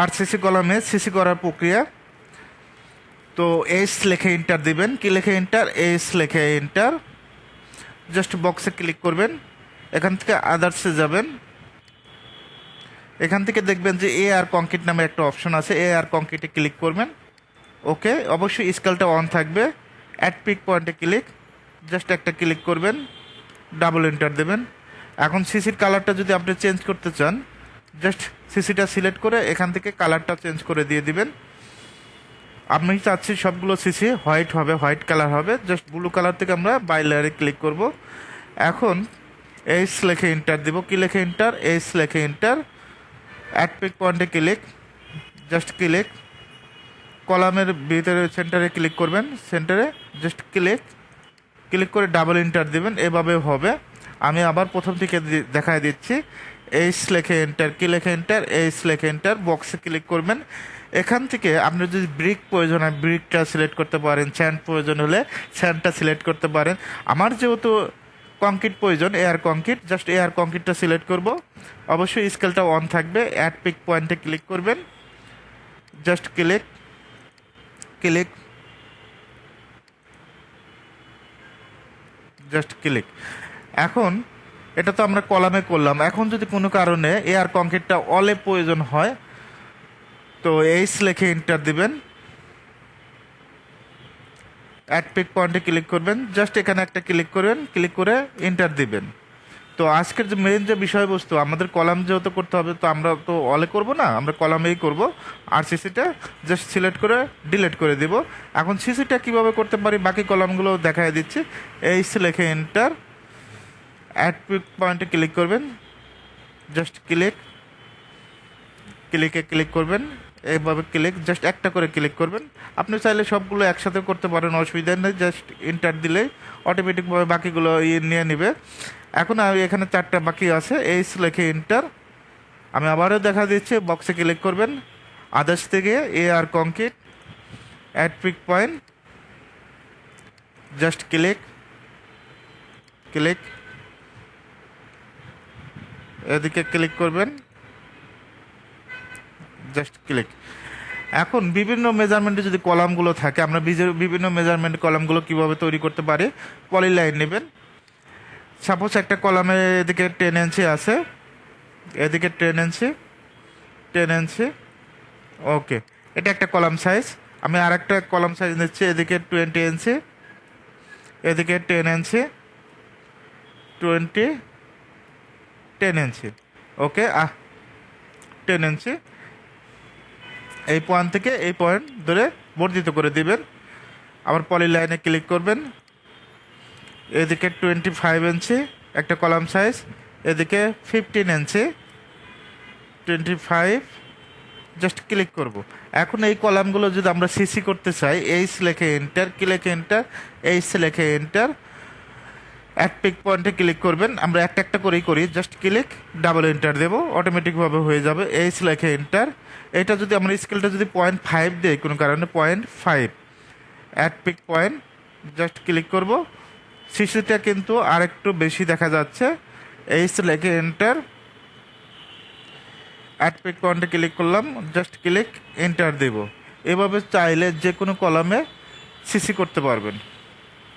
আর CC কলামে CC করার প্রক্রিয়া। তো এস লেখে এন্টার দিবেন। কি লেখে এন্টার এস লেখে এন্টার জাস্ট বক্সে ক্লিক করবেন। এখান থেকে আদার্সে যাবেন। এখান থেকে দেখবেন যে এ আর কংক্রিট নামে একটা অপশন আছে। এ আর কংক্রিটে ক্লিক করবেন। ওকে অবশ্যই স্কেলটা অন থাকবে। অ্যাট পিক পয়েন্টে ক্লিক জাস্ট একটা ক্লিক করবেন। ডাবল এন্টার দেবেন। এখন সিসির কালারটা যদি আপনি চেঞ্জ করতে চান জাস্ট সিসিটা সিলেক্ট করে এখান থেকে কালারটা চেঞ্জ করে দিয়ে দিবেন। আমি চাচ্ছি সবগুলো সিসি হোয়াইট হবে হোয়াইট কালার হবে। জাস্ট ব্লু কালার থেকে আমরা বাই লেয়ারে ক্লিক করব। এখন এইস লেখে এন্টার দিব। কি লেখে এন্টার এইস লেখে এন্টার অ্যাট পিক পয়েন্টে ক্লিক জাস্ট ক্লিক কলামের ভিতরে সেন্টারে ক্লিক করবেন। সেন্টারে জাস্ট ক্লিক ক্লিক করে ডাবল এন্টার দিবেন। এভাবে হবে। আমি আবার প্রথম থেকে দেখায় দিচ্ছি। এইস লেখে এন্টার কি লেখে এন্টার এইস লেখে এন্টার বক্সে ক্লিক করবেন। এখান থেকে আপনি যদি ব্রিক প্রয়োজন হয় ব্রিকটা সিলেক্ট করতে পারেন। স্যান্ড প্রয়োজন হলে স্যান্ডটা সিলেক্ট করতে পারেন। আমার যেহেতু কংক্রিট প্রয়োজন এয়ার কংক্রিট জাস্ট এয়ার কংক্রিটটা সিলেক্ট করব। অবশ্যই স্কেলটা অন থাকবে। অ্যাড পিক পয়েন্টে ক্লিক করবেন। Just click click just click এখন এটা তো আমরা কলামে করলাম। এখন যদি কোনো কারণে এয়ার কংক্রিটটা অলে প্রয়োজন হয়, তো এইস লেখে এন্টার দিবেন। অ্যাড পিক পয়েন্টে ক্লিক করবেন। জাস্ট এখানে একটা ক্লিক করবেন। ক্লিক করে এন্টার দিবেন। তো আজকের যে মেন যে বিষয়বস্তু, আমাদের কলাম যেহেতু করতে হবে, তো আমরা তো অলে করব না, আমরা কলামেই করব। আর সিসিটা জাস্ট সিলেক্ট করে ডিলিট করে দিব। এখন সিসিটা কীভাবে করতে পারি? বাকি কলামগুলো দেখায় দিচ্ছি। এইস লেখে এন্টার অ্যাড পিক পয়েন্টে ক্লিক করবেন। জাস্ট ক্লিক ক্লিকে ক্লিক করবেন। এইভাবে ক্লিক জাস্ট একটা করে ক্লিক করবেন। আপনি চাইলে সবগুলো একসাথে করতে পারেন, অসুবিধা নেই। জাস্ট ইন্টার দিলেই অটোমেটিকভাবে বাকিগুলো নিয়ে নেবে। এখন আমি এখানে চারটা বাকি আছে। এইস লেখে ইন্টার আমি আবারও দেখা দিচ্ছি। বক্সে ক্লিক করবেন। আদার্স থেকে A R concrete add pick point just click click এদিকে ক্লিক করবেন। জাস্ট ক্লিক এখন বিভিন্ন মেজারমেন্টে যদি কলামগুলো থাকে, আমরা বিভিন্ন মেজারমেন্ট কলামগুলো কীভাবে তৈরি করতে পারি পলি লাইন নেবেন। সাপোজ একটা কলামে এদিকে টেন ইঞ্চি আছে। এদিকে টেন ইঞ্চি টেন ইঞ্চি ওকে এটা একটা কলাম সাইজ আমি আর একটা কলাম সাইজ নিচ্ছি, এদিকে টোয়েন্টি ইঞ্চি এদিকে ten inch twenty ten inch. Okay, ah, ten inch. এই পয়েন্ট থেকে এই পয়েন্ট ধরে বর্ধিত করে দিবেন। আবার পলি লাইনে ক্লিক করবেন। এদিকে টোয়েন্টি ফাইভ ইঞ্চি, একটা কলাম সাইজ এদিকে fifteen inch twenty five just click করব। এখন এই কলামগুলো যদি আমরা সিসি করতে চাই এইস লেখে এন্টার কি লেখে এন্টার এইস লেখে এন্টার অ্যাট পিক পয়েন্টে ক্লিক করবেন। আমরা একটা একটা করেই করি। জাস্ট ক্লিক ডাবল এন্টার দেবো। অটোমেটিকভাবে হয়ে যাবে। এইস লেখে এন্টার এটা যদি আমরা স্কেলটা যদি পয়েন্ট ফাইভ দিই, কোনো কারণে point five at pick point just click করব। শিশুটা কিন্তু আর একটু বেশি দেখা যাচ্ছে। এইস লেখে এন্টার অ্যাট পিক পয়েন্টে ক্লিক করলাম। জাস্ট ক্লিক এন্টার দেব। এভাবে চাইলে যে কোনো কলামে সিসি করতে পারবেন।